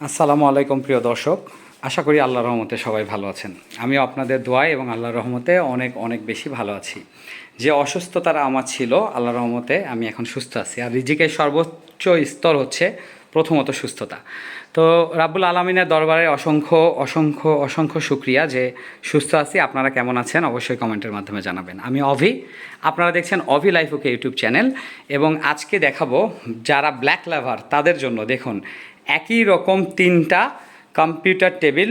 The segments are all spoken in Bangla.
আসসালামু আলাইকুম, প্রিয় দর্শক। আশা করি আল্লাহর রহমতে সবাই ভালো আছেন। আমিও আপনাদের দোয়ায় এবং আল্লাহর রহমতে অনেক অনেক বেশি ভালো আছি। যে অসুস্থতাটা আমার ছিল, আল্লাহর রহমতে আমি এখন সুস্থ আছি। আর রিজিকের সর্বোচ্চ স্তর হচ্ছে প্রথমত সুস্থতা। তো রাব্বুল আলমিনের দরবারে অসংখ্য অসংখ্য অসংখ্য শুক্রিয়া যে সুস্থ আছি। আপনারা কেমন আছেন? অবশ্যই কমেন্টের মাধ্যমে জানাবেন। আমি অভি, আপনারা দেখছেন Abhi life okay YouTube channel. এবং আজকে দেখাবো যারা ব্ল্যাক লাভার, তাদের জন্য দেখুন একই রকম তিনটা computer table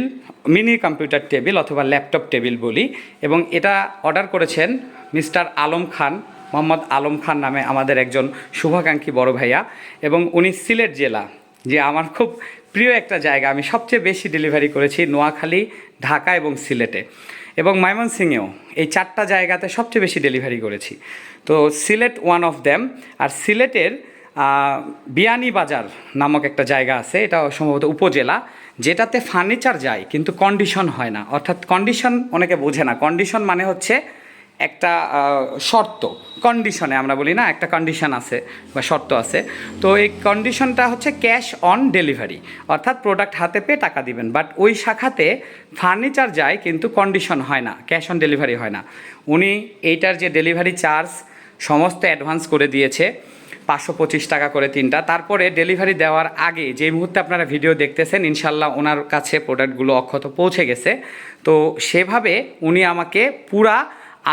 mini computer table অথবা ল্যাপটপ টেবিল বলি এবং এটা অর্ডার করেছেন মিস্টার আলম খান, মোহাম্মদ আলম খান নামে আমাদের একজন শুভাকাঙ্ক্ষী বড় ভাইয়া এবং উনি সিলেট জেলা, যে আমার খুব প্রিয় একটা জায়গা। আমি সবচেয়ে বেশি ডেলিভারি করেছি নোয়াখালী, ঢাকা এবং সিলেটে এবং ময়মনসিংহেও। এই চারটা জায়গাতে সবচেয়ে বেশি ডেলিভারি করেছি। তো সিলেট ওয়ান অফ দ্যাম আর সিলেটের বিয়ানীবাজার নামক একটা জায়গা আছে, এটা সম্ভবত উপজেলা, যেটাতে ফার্নিচার যায়, কিন্তু কন্ডিশন হয় না। অর্থাৎ কন্ডিশন অনেকে বোঝে না। কন্ডিশন মানে হচ্ছে একটা শর্ত। কন্ডিশনে আমরা বলি না, একটা কন্ডিশন আছে বা শর্ত আছে। তো এই কন্ডিশনটা হচ্ছে ক্যাশ অন ডেলিভারি অর্থাৎ প্রোডাক্ট হাতে পেয়ে টাকা দিবেন। বাট ওই শাখাতে ফার্নিচার যায়, কিন্তু কন্ডিশন হয় না। ক্যাশ অন ডেলিভারি হয় না। উনি এইটার যে ডেলিভারি চার্জ সমস্ত অ্যাডভান্স করে দিয়েছে। পাঁচশো পঁচিশ টাকা করে তিনটা। তারপরে ডেলিভারি দেওয়ার আগে যে মুহূর্তে আপনারা ভিডিও দেখতেছেন ইনশাল্লাহ ওনার কাছে প্রোডাক্টগুলো অক্ষত পৌঁছে গেছে। তো সেভাবে উনি আমাকে পুরা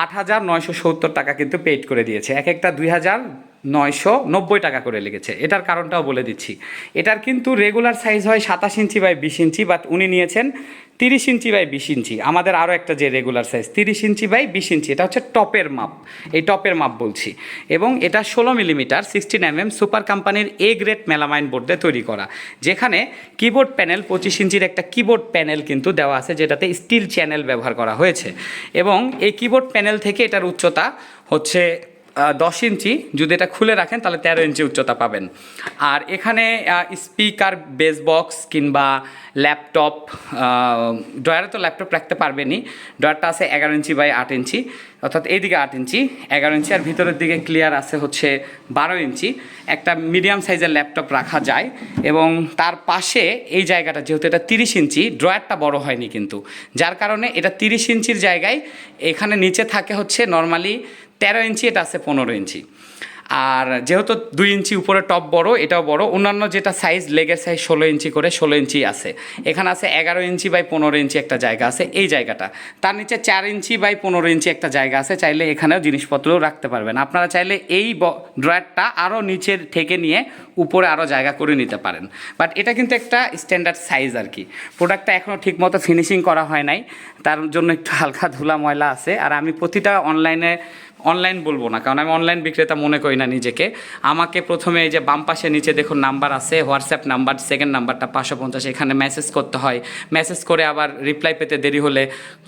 আট হাজার নয়শো সত্তর টাকা কিন্তু পেড করে দিয়েছে। এক একটা দুই হাজার নয়শো নব্বই টাকা করে লেগেছে। এটার কারণটাও বলে দিচ্ছি। এটার কিন্তু রেগুলার সাইজ হয় সাতাশ ইঞ্চি বাই বিশ ইঞ্চি বাট উনি নিয়েছেন তিরিশ ইঞ্চি বাই বিশ ইঞ্চি। আমাদের আরও একটা যে রেগুলার সাইজ তিরিশ ইঞ্চি বাই বিশ ইঞ্চি, এটা হচ্ছে টপের মাপ। এই টপের মাপ বলছি। এবং এটা ষোলো millimetre sixteen M M super কোম্পানির এ গ্রেড মেলামাইন বোর্ডে তৈরি করা। যেখানে কিবোর্ড প্যানেল পঁচিশ ইঞ্চির একটা কিবোর্ড প্যানেল কিন্তু দেওয়া আছে, যেটাতে স্টিল চ্যানেল ব্যবহার করা হয়েছে। এবং এই কিবোর্ড প্যানেল থেকে এটার উচ্চতা হচ্ছে দশ ইঞ্চি, যদি এটা খুলে রাখেন, তাহলে তেরো ইঞ্চি উচ্চতা পাবেন। আর এখানে স্পিকার, বেস বক্স কিংবা ল্যাপটপ ড্রয়ারে তো ল্যাপটপ রাখতে পারবেনই। ড্রয়ারটা আছে এগারো ইঞ্চি বাই আট ইঞ্চি। অর্থাৎ এইদিকে আট ইঞ্চি, এগারো ইঞ্চি, আর ভিতরের দিকে ক্লিয়ার আছে হচ্ছে বারো ইঞ্চি। একটা মিডিয়াম সাইজের ল্যাপটপ রাখা যায় এবং তার পাশে এই জায়গাটা, যেহেতু এটা তিরিশ ইঞ্চি ড্রয়ারটা বড় হয়নি কিন্তু। যার কারণে এটা তিরিশ ইঞ্চির জায়গায় এখানে নিচে থাকে হচ্ছে নর্মালি তেরো ইঞ্চি, এটা আছে পনেরো ইঞ্চি। আর যেহেতু দুই ইঞ্চি উপরে টপ বড়, এটাও বড়, অন্যান্য যেটা সাইজ লেগের সাইজ ষোলো ইঞ্চি করে ষোলো ইঞ্চি আছে। এখানে আছে এগারো ইঞ্চি বাই পনেরো ইঞ্চি একটা জায়গা আছে, এই জায়গাটা। তার নিচে চার ইঞ্চি বাই পনেরো ইঞ্চি একটা জায়গা আছে, চাইলে এখানেও জিনিসপত্র রাখতে পারবেন। আপনারা চাইলে এই ড্রয়ারটা আরও নিচের থেকে নিয়ে উপরে আরও জায়গা করে নিতে পারেন। বাট এটা কিন্তু একটা স্ট্যান্ডার্ড সাইজ আর কি। প্রোডাক্টটা এখনও ঠিকমতো ফিনিশিং করা হয় নাই। তার জন্য একটু হালকা ধুলা ময়লা আছে। আর আমি প্রতিটা অনলাইনে অনলাইন বলব না, কারণ আমি অনলাইন বিক্রেতা মনে করি না নিজেকে। আমাকে প্রথমে এই যে বাম পাশে নিচে দেখুন নাম্বার আছে হোয়াটসঅ্যাপ নাম্বার সেকেন্ড নাম্বারটা পাঁচশো পঞ্চাশ, এখানে মেসেজ করতে হয়। মেসেজ করে আবার রিপ্লাই পেতে দেরি হলে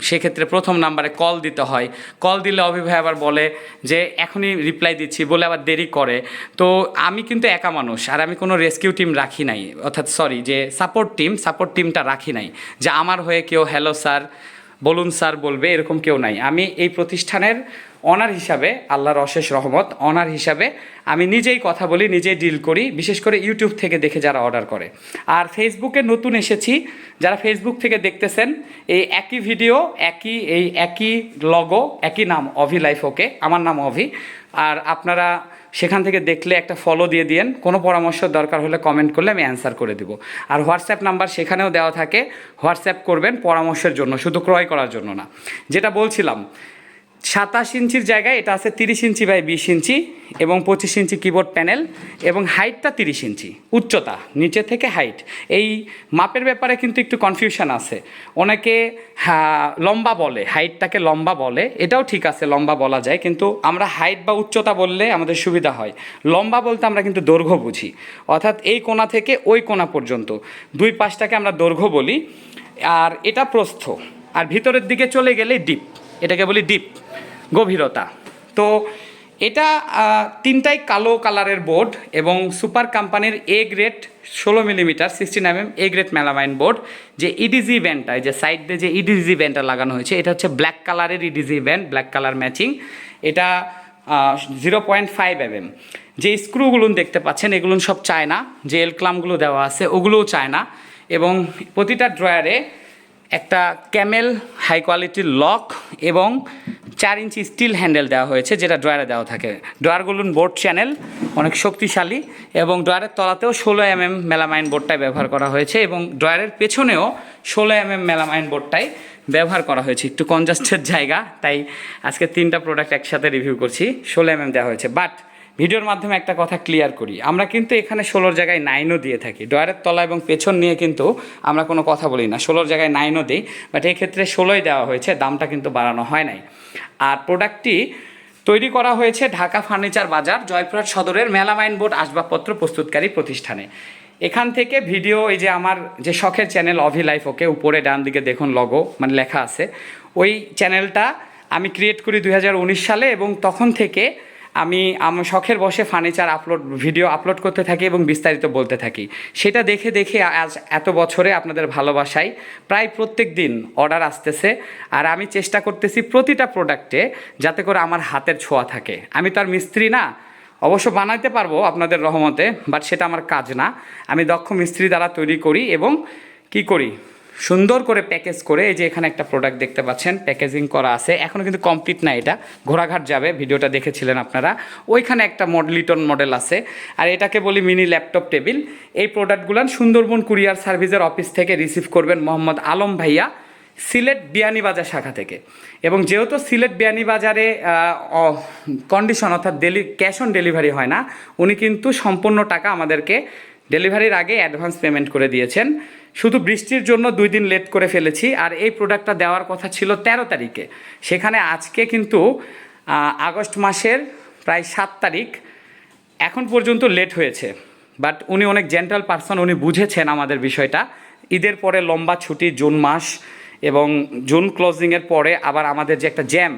সেক্ষেত্রে প্রথম নাম্বারে কল দিতে হয়। কল দিলে অভিভাবক আবার বলে যে, এখনই রিপ্লাই দিচ্ছি। বলে আবার দেরি করে। তো আমি কিন্তু একা মানুষ, আর আমি কোনো রেস্কিউ টিম রাখি নাই। অর্থাৎ সরি যে সাপোর্ট টিম সাপোর্ট টিমটা রাখি নাই। যে আমার হয়ে কেউ হ্যালো স্যার বলুন, স্যার বলবে, এরকম কেউ নাই। আমি এই প্রতিষ্ঠানের অনার হিসাবে, আল্লাহর অশেষ রহমত অনার হিসাবে আমি নিজেই কথা বলি, নিজেই ডিল করি, বিশেষ করে ইউটিউব থেকে দেখে যারা অর্ডার করে। আর ফেসবুকে নতুন এসেছি, যারা ফেসবুক থেকে দেখতেছেন, এই একই ভিডিও একই, এই একই লগো একই নাম অভি লাইফ ওকে আমার নাম অভি। আর আপনারা সেখান থেকে দেখলে একটা ফলো দিয়ে দিয়েন। কোনো পরামর্শ দরকার হলে কমেন্ট করলে আমি অ্যান্সার করে দেবো। আর হোয়াটসঅ্যাপ নাম্বার সেখানেও দেওয়া থাকে। হোয়াটসঅ্যাপ করবেন পরামর্শের জন্য, শুধু ক্রয় করার জন্য না। যেটা বলছিলাম সাতাশ ইঞ্চির জায়গায় এটা আছে তিরিশ ইঞ্চি বাই বিশ ইঞ্চি এবং পঁচিশ ইঞ্চি কিবোর্ড প্যানেল এবং হাইটটা তিরিশ ইঞ্চি, উচ্চতা, নিচে থেকে হাইট এই মাপের ব্যাপারে কিন্তু একটু কনফিউশন আছে। অনেকে লম্বা বলে হাইটটাকে লম্বা বলে, এটাও ঠিক আছে, লম্বা বলা যায়, কিন্তু আমরা হাইট বা উচ্চতা বললে আমাদের সুবিধা হয়। লম্বা বলতে আমরা কিন্তু দৈর্ঘ্য বুঝি। অর্থাৎ এই কোণা থেকে ওই কোণা পর্যন্ত। দুই পাশটাকে আমরা দৈর্ঘ্য বলি। আর এটা প্রস্থ। আর ভিতরের দিকে চলে গেলে ডিপ এটাকে বলি ডিপ গভীরতা। তো এটা তিনটাই কালো কালারের বোর্ড এবং সুপার কোম্পানির এ গ্রেড ষোলো millimetre sixteen M M A grade melamine board, যে ইডিজি ব্যান্ডটা যে সাইড দিয়ে যে ইডিজি ব্যান্ডটা লাগানো হয়েছে, এটা হচ্ছে ব্ল্যাক কালারের edge band black colour matching এটা zero point five M M যে স্ক্রুগুলো দেখতে পাচ্ছেন, এগুলো সব চায় না যে এল ক্লামগুলো দেওয়া আছে, ওগুলোও চায় না এবং প্রতিটা ড্রয়ারে একটা ক্যামেল হাই কোয়ালিটির লক এবং চার ইঞ্চি স্টিল হ্যান্ডেল দেওয়া হয়েছে, যেটা ড্রয়ারে দেওয়া থাকে। ড্রয়ারগুলোর বোর্ড চ্যানেল অনেক শক্তিশালী এবং ড্রয়ারের তলাতেও ষোলো এম এম মেলামাইন বোর্ডটাই ব্যবহার করা হয়েছে এবং ড্রয়ারের পেছনেও ষোলো এম এম মেলামাইন বোর্ডটাই ব্যবহার করা হয়েছে। একটু কনজাস্টেড জায়গা, তাই আজকে তিনটা প্রোডাক্ট একসাথে রিভিউ করছি। ষোলো এম এম দেওয়া হয়েছে। বাট ভিডিওর মাধ্যমে একটা কথা ক্লিয়ার করি। আমরা কিন্তু এখানে ষোলোর জায়গায় নাইনও দিয়ে থাকি। ডয়ারের তলা এবং পেছন নিয়ে কিন্তু আমরা কোনো কথা বলি না। ষোলোর জায়গায় নাইনও দিই বাট এই ক্ষেত্রে ষোলোই দেওয়া হয়েছে, দামটা কিন্তু বাড়ানো হয় নাই। আর প্রোডাক্টটি তৈরি করা হয়েছে ঢাকা ফার্নিচার বাজার জয়পুরহাট সদরের মেলামাইন বোর্ড আসবাবপত্র প্রস্তুতকারী প্রতিষ্ঠানে। এখান থেকে ভিডিও এই যে আমার যে শখের চ্যানেল অভি লাইফ ওকে উপরে ডান দিকে দেখুন লগো মানে লেখা আছে। ওই চ্যানেলটা আমি ক্রিয়েট করি দু হাজার উনিশ সালে এবং তখন থেকে আমি আমার শখের বসে ফার্নিচার আপলোড, ভিডিও আপলোড করতে থাকি এবং বিস্তারিত বলতে থাকি। সেটা দেখে দেখে আজ এত বছরে আপনাদের ভালোবাসায় প্রায় প্রত্যেক দিন অর্ডার আসতেছে। আর আমি চেষ্টা করতেছি প্রতিটা প্রোডাক্টে যাতে করে আমার হাতের ছোঁয়া থাকে। আমি তো আর মিস্ত্রি না, অবশ্য বানাইতে পারব আপনাদের রহমতে বাট সেটা আমার কাজ না। আমি দক্ষ মিস্ত্রি দ্বারা তৈরি করি এবং কি করি? সুন্দর করে প্যাকেজ করে এই যে এখানে একটা প্রোডাক্ট দেখতে পাচ্ছেন প্যাকেজিং করা আছে। এখনও কিন্তু কমপ্লিট না এটা। ঘোড়াঘাট যাবে, ভিডিওটা দেখেছিলেন আপনারা। ওইখানে একটা মডলিটন মডেল আছে। আর এটাকে বলি মিনি ল্যাপটপ টেবিল এই প্রোডাক্টগুলান সুন্দরবন কুরিয়ার সার্ভিসের অফিস থেকে রিসিভ করবেন মোহাম্মদ আলম ভাইয়া, সিলেট বিয়ানীবাজার শাখা থেকে। এবং যেহেতু সিলেট বিয়ানীবাজারে কন্ডিশন অর্থাৎ ডেলি ক্যাশ অন ডেলিভারি হয় না, উনি কিন্তু সম্পূর্ণ টাকা আমাদেরকে ডেলিভারির আগে অ্যাডভান্স পেমেন্ট করে দিয়েছেন। শুধু বৃষ্টির জন্য দুই দিন লেট করে ফেলেছি, আর এই প্রোডাক্টটা দেওয়ার কথা ছিল তেরো তারিখে। সেখানে আজকে কিন্তু আগস্ট মাসের প্রায় সাত তারিখ, এখন পর্যন্ত লেট হয়েছে। বাট উনি অনেক জেন্টাল পার্সন উনি বুঝেছেন আমাদের বিষয়টা। ঈদের পরে লম্বা ছুটি, জুন মাস, এবং জুন ক্লোজিংয়ের পরে আবার আমাদের যে একটা জ্যাম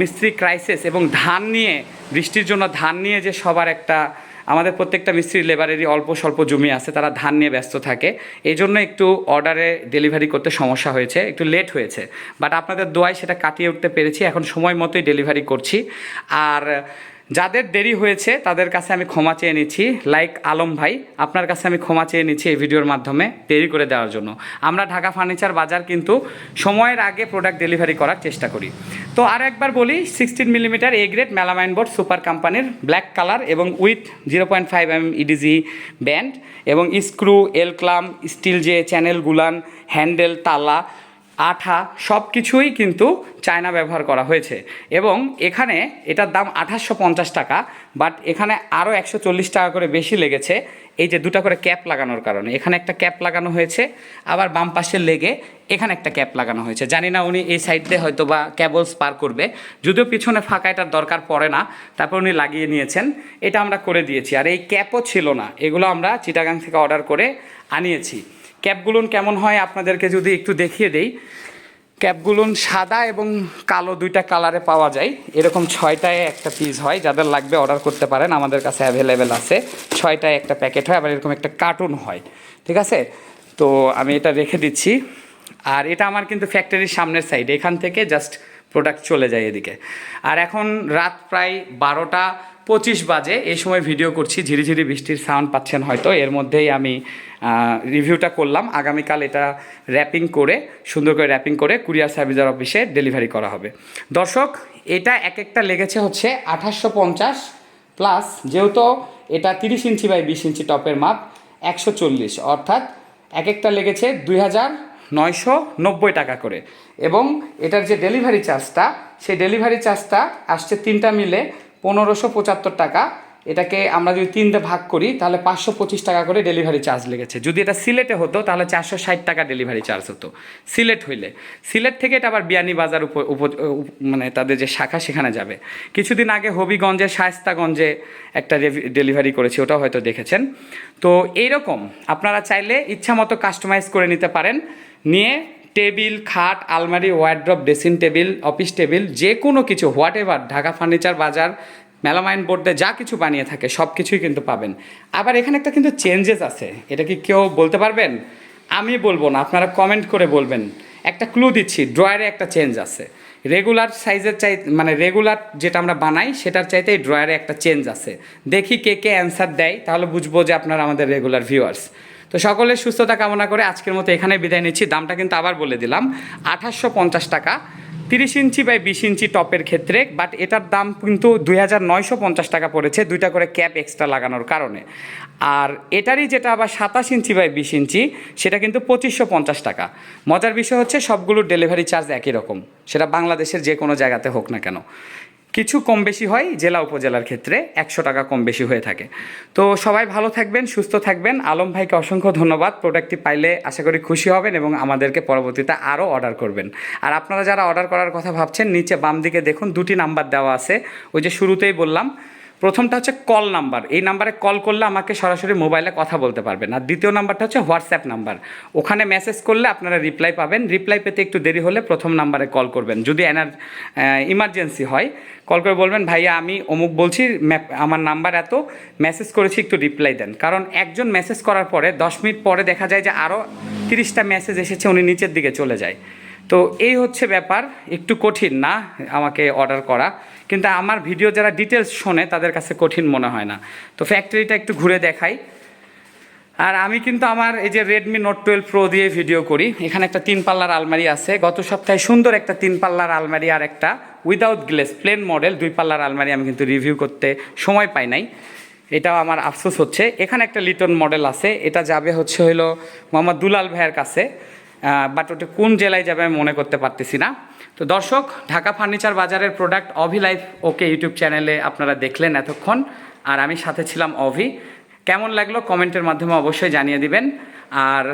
মিস্ত্রি ক্রাইসিস এবং ধান নিয়ে, বৃষ্টির জন্য ধান নিয়ে যে সবার একটা আমাদের প্রত্যেকটা মিস্ত্রির লেবারেরই অল্প স্বল্প জমি আছে, তারা ধান নিয়ে ব্যস্ত থাকে। এই জন্য একটু অর্ডারে ডেলিভারি করতে সমস্যা হয়েছে, একটু লেট হয়েছে। বাট আপনাদের দোয়ায় সেটা কাটিয়ে উঠতে পেরেছি, এখন সময় মতোই ডেলিভারি করছি। আর যাদের দেরি হয়েছে, তাদের কাছে আমি ক্ষমা চেয়ে নিচ্ছি। লাইক আলম ভাই, আপনার কাছে আমি ক্ষমা চেয়ে নিচ্ছি এই ভিডিওর মাধ্যমে দেরি করে দেওয়ার জন্য। আমরা ঢাকা ফার্নিচার বাজার কিন্তু সময়ের আগে প্রোডাক্ট ডেলিভারি করার চেষ্টা করি। তো আর একবার বলি sixteen millimetre A grade melamine board super কোম্পানির ব্ল্যাক কালার এবং with zero point five M edge band এবং স্ক্রু এল ক্লাম স্টিল যে চ্যানেল গুলান হ্যান্ডেল তালা আঠা সব কিছুই কিন্তু চায়না ব্যবহার করা হয়েছে। এবং এখানে এটার দাম আঠাশশো পঞ্চাশ টাকা বাট এখানে আরও একশো চল্লিশ টাকা করে বেশি লেগেছে। এই যে দুটা করে ক্যাপ লাগানোর কারণে। এখানে একটা ক্যাপ লাগানো হয়েছে, আবার বাম পাশে লেগে এখানে একটা ক্যাপ লাগানো হয়েছে। জানি না উনি এই সাইড হয়তো বা ক্যাবলস পার করবে। যদিও পিছনে ফাঁকা এটার দরকার পড়ে না, তারপর উনি লাগিয়ে নিয়েছেন। এটা আমরা করে দিয়েছি। আর এই ক্যাপও ছিল না। এগুলো আমরা চিটাগাং থেকে অর্ডার করে আনিয়েছি। ক্যাপগুলোন কেমন হয় আপনাদেরকে যদি একটু দেখিয়ে দেই। ক্যাপগুলোন সাদা এবং কালো দুইটা কালারে পাওয়া যায়। এরকম ছয়টায় একটা পিস হয়, যাদের লাগবে অর্ডার করতে পারেন, আমাদের কাছে অ্যাভেলেবেল আছে। ছয়টায় একটা প্যাকেট হয়, আবার এরকম একটা কার্টুন হয়। ঠিক আছে? তো আমি এটা রেখে দিচ্ছি। আর এটা আমার কিন্তু ফ্যাক্টরির সামনের সাইড এখান থেকে জাস্ট প্রোডাক্ট চলে যায় এদিকে। আর এখন রাত প্রায় বারোটা পঁচিশ বাজে, এই সময় ভিডিও করছি, ঝিরিঝিরি বৃষ্টির সাউন্ড পাচ্ছেন হয়তো, এর মধ্যেই আমি রিভিউটা করলাম। আগামীকাল এটা র্যাপিং করে, সুন্দর করে র্যাপিং করে কুরিয়ার সার্ভিসের অফিসে ডেলিভারি করা হবে। দর্শক, এটা এক একটা লেগেছে হচ্ছে আঠাশশো পঞ্চাশ প্লাস যেহেতু এটা তিরিশ ইঞ্চি বাই বিশ ইঞ্চি টপের মাপ, একশো চল্লিশ। অর্থাৎ এক একটা লেগেছে দুই হাজার নয়শো নব্বই টাকা করে। এবং এটার যে ডেলিভারি চার্জটা সেই ডেলিভারি চার্জটা আসছে তিনটা মিলে পনেরোশো পঁচাত্তর টাকা। এটাকে আমরা যদি তিনটে ভাগ করি, তাহলে পাঁচশো পঁচিশ টাকা করে ডেলিভারি চার্জ লেগেছে। যদি এটা সিলেটে হতো, তাহলে চারশো ষাট টাকা ডেলিভারি চার্জ হতো। সিলেট হইলে। সিলেট থেকে এটা আবার বিয়ানী বাজার উপ, উপ- উপ- মানে তাদের যে শাখা, সেখানে যাবে। কিছুদিন আগে হবিগঞ্জে, শায়স্তাগঞ্জে একটা ডেলিভারি করেছি, ওটাও হয়তো দেখেছেন। তো এইরকম, আপনারা চাইলে ইচ্ছা মতো কাস্টমাইজ করে নিতে পারেন। নিয়ে টেবিল, খাট, আলমারি wardrobe dressing table office table যে কোনো কিছু whatever Dhaka furniture Bazar, melamine বোর্ডে যা কিছু বানিয়ে থাকে, সব কিছুই কিন্তু পাবেন। আবার এখানে একটা কিন্তু চেঞ্জেস আছে, এটা কি কেউ বলতে পারবেন? আমি বলব না, আপনারা কমেন্ট করে বলবেন। একটা ক্লু দিচ্ছি ড্রয়ারে একটা চেঞ্জ আছে। রেগুলার সাইজের চাই মানে রেগুলার যেটা আমরা বানাই, সেটার চাইতে এই ড্রয়ারে একটা চেঞ্জ আছে। দেখি কে কে অ্যান্সার দেয়, তাহলে বুঝব যে আপনারা আমাদের রেগুলার ভিউয়ার্স তো সকলের সুস্থতা কামনা করে আজকের মতো এখানে বিদায় নিচ্ছি। দামটা কিন্তু আবার বলে দিলাম। আঠাশশো পঞ্চাশ টাকা। তিরিশ ইঞ্চি বাই বিশ ইঞ্চি টপের ক্ষেত্রে, বাট এটার দাম কিন্তু দুই হাজার নয়শো পঞ্চাশ টাকা পড়েছে, দুইটা করে ক্যাপ এক্সট্রা লাগানোর কারণে। আর এটারই যেটা আবার সাতাশ ইঞ্চি বাই বিশ ইঞ্চি, সেটা কিন্তু পঁচিশশো পঞ্চাশ টাকা। মজার বিষয় হচ্ছে সবগুলোর ডেলিভারি চার্জ একই রকম। সেটা বাংলাদেশের যে কোনো জায়গাতে হোক না কেন। কিছু কম বেশি হয় জেলা উপজেলার ক্ষেত্রে, একশো টাকা কম বেশি হয়ে থাকে। তো সবাই ভালো থাকবেন, সুস্থ থাকবেন। আলম ভাইকে অসংখ্য ধন্যবাদ। প্রোডাক্টটি পাইলে আশা করি খুশি হবেন এবং আমাদেরকে পরবর্তীতে আরও অর্ডার করবেন। আর আপনারা যারা অর্ডার করার কথা ভাবছেন, নিচে বাম দিকে দেখুন, দুটি নাম্বার দেওয়া আছে। ওই যে শুরুতেই বললাম প্রথমটা হচ্ছে কল নাম্বার। এই নাম্বারে কল করলে আমাকে সরাসরি মোবাইলে কথা বলতে পারবেন। আর দ্বিতীয় নাম্বারটা হচ্ছে হোয়াটসঅ্যাপ নাম্বার। ওখানে মেসেজ করলে আপনারা রিপ্লাই পাবেন। রিপ্লাই পেতে একটু দেরি হলে প্রথম নাম্বারে কল করবেন। যদি এনার ইমার্জেন্সি হয়, কল করে বলবেন, ভাইয়া, আমি অমুক বলছি আমার নাম্বার এত, মেসেজ করেছি, একটু রিপ্লাই দেন। কারণ একজন মেসেজ করার পরে দশ মিনিট পরে দেখা যায় যে আরও তিরিশটা মেসেজ এসেছে, উনি নিচের দিকে চলে যায়। তো এই হচ্ছে ব্যাপার, একটু কঠিন না আমাকে অর্ডার করা। কিন্তু আমার ভিডিও যারা ডিটেলস শোনে, তাদের কাছে কঠিন মনে হয় না। তো ফ্যাক্টরিটা একটু ঘুরে দেখাই। আর আমি কিন্তু আমার এই যে রেডমি নোট টুয়েলভ প্রো দিয়ে ভিডিও করি। এখানে একটা তিন পাল্লার আলমারি আছে। গত সপ্তাহে সুন্দর একটা তিন পাল্লার আলমারি আর একটা উইদাউট গ্লেস প্লেন মডেল দুই পাল্লার আলমারি আমি কিন্তু রিভিউ করতে সময় পাই নাই। এটাও আমার আফসোস হচ্ছে। এখানে একটা লিটন মডেল আছে। এটা যাবে হচ্ছে হলো মোহাম্মদ দুলাল ভাইয়ের কাছে। বাট ওটা কোন জেলায় যাবে আমি মনে করতে পারতেছি না। তো দর্শক, ঢাকা ফার্নিচার বাজারের product Abhi life okay YouTube চ্যানেলে আপনারা দেখলেন এতক্ষণ। আর আমি সাথে ছিলাম অভি। কেমন লাগল কমেন্টের মাধ্যমে অবশ্যই জানিয়ে দিবেন। আর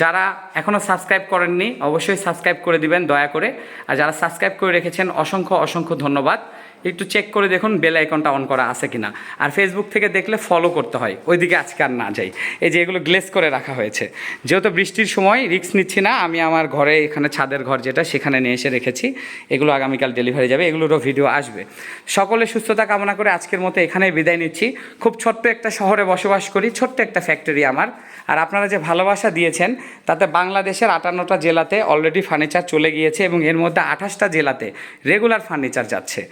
যারা এখনও সাবস্ক্রাইব করেননি, অবশ্যই সাবস্ক্রাইব করে দিবেন দয়া করে। আর যারা সাবস্ক্রাইব করে রেখেছেন, অসংখ্য অসংখ্য ধন্যবাদ। একটু চেক করে দেখুন বেল আইকনটা অন করা আছে কিনা। আর ফেসবুক থেকে দেখলে ফলো করতে হয়। ওইদিকে আজকে আর না যাই। এই যে এগুলো গ্লেস করে রাখা হয়েছে। যেহেতু বৃষ্টির সময় রিস্ক নিচ্ছি না, আমি আমার ঘরে এখানে ছাদের ঘর যেটা, সেখানে নিয়ে এসে রেখেছি। এগুলো আগামীকাল ডেলিভারি যাবে, এগুলোরও ভিডিও আসবে। সকলে সুস্থতা কামনা করে আজকের মতো এখানেই বিদায় নিচ্ছি। খুব ছোট্ট একটা শহরে বসবাস করি, ছোট্ট একটা ফ্যাক্টরি আমার। আর আপনারা যে ভালোবাসা দিয়েছেন, তাতে বাংলাদেশের আটান্নটা জেলাতে অলরেডি ফার্নিচার চলে গিয়েছে এবং এর মধ্যে আঠাশটা জেলাতে রেগুলার ফার্নিচার যাচ্ছে।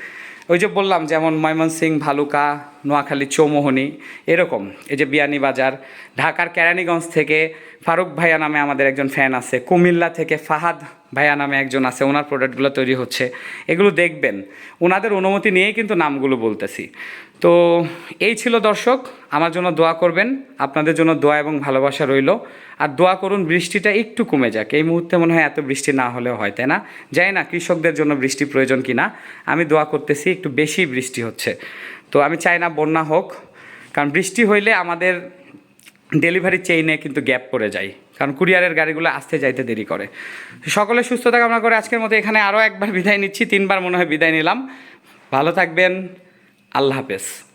ওই যে বললাম, যেমন ময়মনসিং ভালুকা, নোয়াখালী, চৌমোহনী, এরকম। এই যে বিয়ানীবাজার ঢাকার কেরানীগঞ্জ থেকে ফারুক ভাইয়া নামে আমাদের একজন ফ্যান আছে। কুমিল্লা থেকে ফাহাদ ভাইয়া নামে একজন আছে, ওনার প্রোডাক্টগুলো তৈরি হচ্ছে। এগুলো দেখবেন। ওনাদের অনুমতি নিয়েই কিন্তু নামগুলো বলতেছি। তো এই ছিল দর্শক, আমার জন্য দোয়া করবেন। আপনাদের জন্য দোয়া এবং ভালোবাসা রইল। আর দোয়া করুন, বৃষ্টিটা একটু কমে যাক। এই মুহূর্তে মনে হয় এত বৃষ্টি না হলেও হয়, তাই না? যাই না কৃষকদের জন্য বৃষ্টি প্রয়োজন কি না আমি দোয়া করতেছি, একটু বেশি বৃষ্টি হচ্ছে। তো আমি চাই না বন্যা হোক, কারণ বৃষ্টি হইলে আমাদের ডেলিভারি চেইনে কিন্তু গ্যাপ পড়ে যায়। কারণ কুরিয়ারের গাড়িগুলো আসতে যাইতে দেরি করে। সকলে সুস্থতা কামনা করে আজকের মতো এখানে আরও একবার বিদায় নিচ্ছি। তিনবার মনে হয় বিদায় নিলাম। ভালো থাকবেন। আল্লাহ হাফেজ।